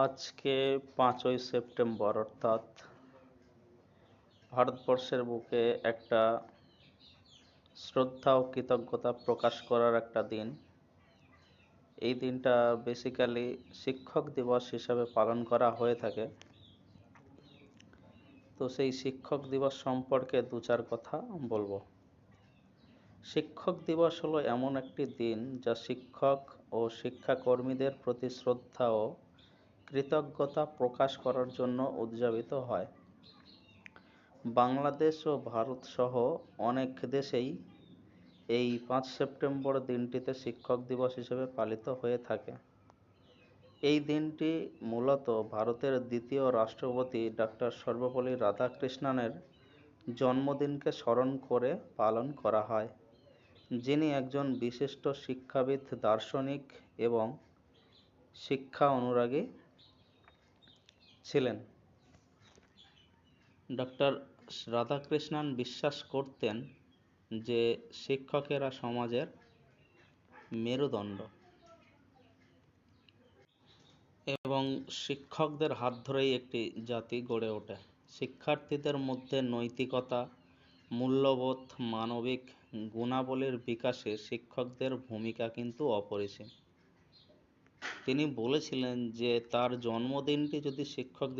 আজকে পাঁচই সেপ্টেম্বর, অর্থাৎ ভারতবর্ষের বুকে একটা শ্রদ্ধা ও কৃতজ্ঞতা প্রকাশ করার একটা দিন। এই দিনটা বেসিক্যালি শিক্ষক দিবস হিসাবে পালন করা হয়ে থাকে। তো সেই শিক্ষক দিবস সম্পর্কে দু চার কথা বলব। শিক্ষক দিবস হলো এমন একটি দিন যা শিক্ষক ও শিক্ষাকর্মীদের প্রতি শ্রদ্ধা ও কৃতজ্ঞতা প্রকাশ করার জন্য উদযাপিত হয়। বাংলাদেশ ও ভারত সহ অনেক দেশেই এই পাঁচ সেপ্টেম্বর দিনটিতে শিক্ষক দিবস হিসেবে পালিত হয়ে থাকে। এই দিনটি মূলত ভারতের দ্বিতীয় রাষ্ট্রপতি ডক্টর সর্বপল্লী রাধাকৃষ্ণনের জন্মদিনকে স্মরণ করে পালন করা হয়, যিনি একজন বিশিষ্ট শিক্ষাবিদ, দার্শনিক এবং শিক্ষা অনুরাগী। ছিলেন। ডক্টর রাধাকৃষ্ণন বিশ্বাস করতেন যে শিক্ষকেরা সমাজের মেরুদণ্ড এবং শিক্ষকদের হাত ধরেই একটি জাতি গড়ে ওঠে। শিক্ষার্থীদের মধ্যে নৈতিকতা, মূল্যবোধ, মানবিক গুণাবলীর বিকাশে শিক্ষকদের ভূমিকা কিন্তু অপরিসীম। তিনি বলেছিলেন যে, তার জন্মদিনটি যদি শিক্ষক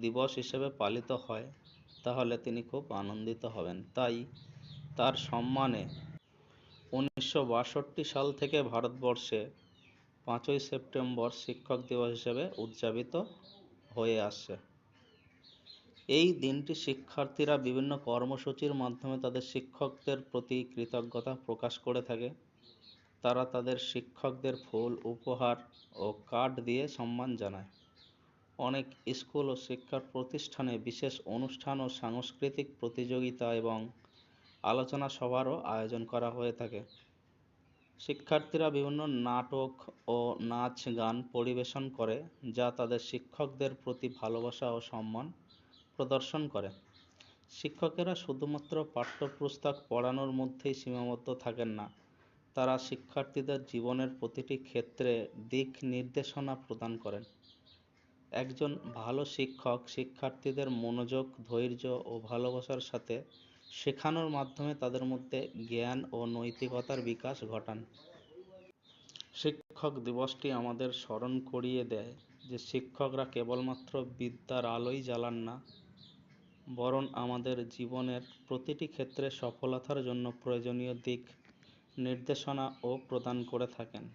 দিবস হিসেবে পালিত হয়, তাহলে তিনি খুব আনন্দিত হবেন। তাই তার সম্মানে উনিশশো বাষট্টি সাল থেকে ভারতবর্ষে পাঁচই সেপ্টেম্বর শিক্ষক দিবস হিসেবে উদযাপিত হয়ে আসছে এই দিনটি শিক্ষার্থীরা বিভিন্ন কর্মসূচির মাধ্যমে তাদের শিক্ষকদের প্রতি কৃতজ্ঞতা প্রকাশ করে থাকে। তারা তাদের শিক্ষকদের ফুল, উপহার ও কার্ড দিয়ে সম্মান জানায়। অনেক স্কুল ও শিক্ষা প্রতিষ্ঠানে বিশেষ অনুষ্ঠান ও সাংস্কৃতিক প্রতিযোগিতা এবং আলোচনা সভারও আয়োজন করা হয়ে থাকে। শিক্ষার্থীরা বিভিন্ন নাটক ও নাচ গান পরিবেশন করে, যা তাদের শিক্ষকদের প্রতি ভালোবাসা ও সম্মান প্রদর্শন করে। শিক্ষকেরা শুধুমাত্র পাঠ্যপুস্তক পড়ানোর মধ্যেই সীমাবদ্ধ থাকেন না তারা শিক্ষার্থীদের জীবনের প্রতিটি ক্ষেত্রে দিক নির্দেশনা প্রদান করেন। একজন ভালো শিক্ষক শিক্ষার্থীদের মনোযোগ, ধৈর্য ও ভালোবাসার সাথে শেখানোর মাধ্যমে তাদের মধ্যে জ্ঞান ও নৈতিকতার বিকাশ ঘটান। শিক্ষক দিবসটি আমাদের স্মরণ করিয়ে দেয় যে শিক্ষকরা কেবলমাত্র বিদ্যার আলোই জ্বালান না, বরং আমাদের জীবনের প্রতিটি ক্ষেত্রে সফলতার জন্য প্রয়োজনীয় দিক নির্দেশনা ও প্রদান করে থাকেন।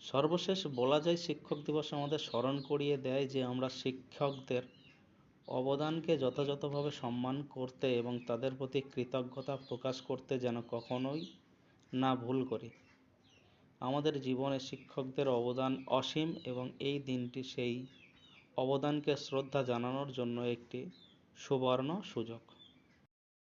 সর্বশেষ বলা যায় শিক্ষক দিবস আমাদের স্মরণ করিয়ে দেয় যে আমরা শিক্ষকদের অবদানকে যথাযথভাবে সম্মান করতে এবং তাদের প্রতি কৃতজ্ঞতা প্রকাশ করতে যেন কখনোই না ভুল করি। আমাদের জীবনে শিক্ষকদের অবদান অসীম এবং এই দিনটি সেই অবদানকে শ্রদ্ধা জানানোর জন্য একটি সুবর্ণ সুযোগ।